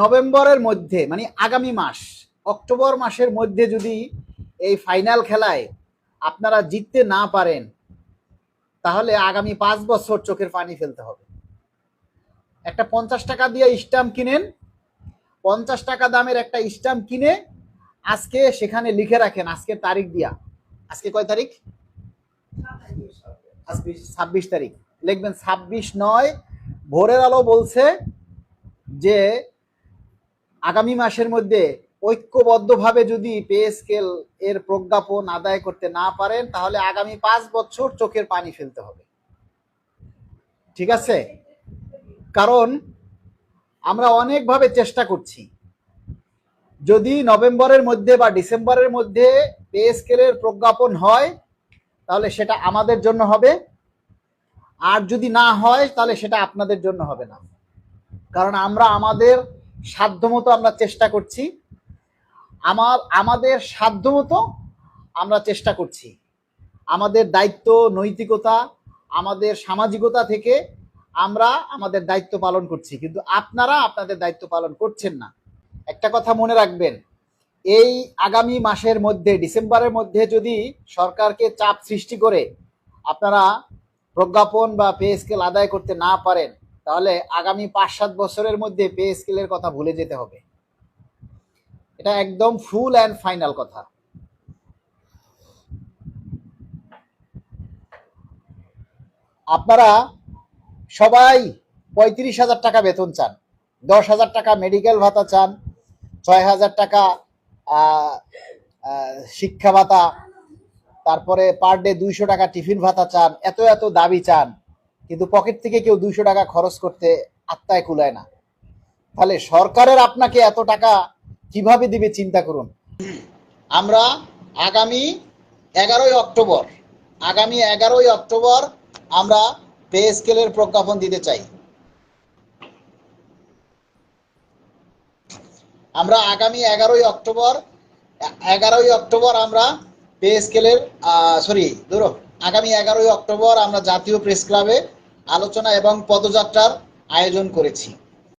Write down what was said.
নভেম্বরের মধ্যে মানে আগামী মাস, অক্টোবর মাসের মধ্যে যদি এই ফাইনাল খেলায় আপনারা জিততে না পারেন, তাহলে আগামী পাঁচ বছর চোখের পানি ফেলতে হবে। একটা পঞ্চাশ টাকা দিয়ে স্টাম্প কিনেন, পঞ্চাশ টাকা দামের একটা স্টাম্প কিনে আজকে সেখানে লিখে রাখেন আজকের তারিখ দিয়া। আজকে কয় তারিখ? ছাব্বিশ তারিখ। লিখবেন ছাব্বিশ নয়, ভোরের আলো বলছে যে আগামী মাসের মধ্যে ঐক্যবদ্ধভাবে যদি পে স্কেল এর প্রজ্ঞাপন আদায় করতে না পারেন, তাহলে আগামী পাঁচ বছর চোখের পানি ফেলতে হবে। ঠিক আছে? কারণ আমরা অনেকভাবে চেষ্টা করছি। যদি নভেম্বরের মধ্যে বা ডিসেম্বরের মধ্যে পে স্কেলের প্রজ্ঞাপন হয়, তাহলে সেটা আমাদের জন্য হবে। আর যদি না হয়, তাহলে সেটা আপনাদের জন্য হবে না। কারণ আমরা আমাদের সাধ্যমতো আমরা চেষ্টা করছি। আমার, আমাদের সাধ্যমতো আমরা চেষ্টা করছি। আমাদের দায়িত্ব, নৈতিকতা, আমাদের সামাজিকতা থেকে আমরা আমাদের দায়িত্ব পালন করছি। কিন্তু আপনারা আপনাদের দায়িত্ব পালন করছেন না। একটা কথা মনে রাখবেন, এই আগামী মাসের মধ্যে, ডিসেম্বরের মধ্যে যদি সরকারকে চাপ সৃষ্টি করে আপনারা প্রজ্ঞাপন বা পে স্কেল আদায় করতে না পারেন তাহলে আগামী পাঁচ সাত বছরের মধ্যে পে স্কেলের কথা ভুলে যেতে হবে। এটা একদম ফুল অ্যান্ড ফাইনাল কথা। আপনারা সবাই পঁয়ত্রিশ হাজার টাকা বেতন চান, দশ হাজার টাকা মেডিকেল ভাতা চান, ছয় হাজার টাকা শিক্ষা ভাতা, তারপরে পার ডে দুইশো টাকা টিফিন ভাতা চান, এত এত দাবি চান। কিন্তু পকেট থেকে কেউ দুইশো টাকা খরচ করতে আত্মায় কুলায় না। তাহলে সরকারের আপনাকে এত টাকা কীভাবে দিবে চিন্তা করুন। আমরা আগামী এগারোই অক্টোবর, আগামী এগারোই অক্টোবর আমরা পে স্কেলের প্রজ্ঞাপন দিতে চাই। আমরা আগামী এগারোই অক্টোবর এগারোই অক্টোবর আমরা পে স্কেলের সরি ধরো, আগামী এগারোই অক্টোবর আমরা জাতীয় প্রেস ক্লাবে আলোচনা এবং পদযাত্রার আয়োজন করেছি।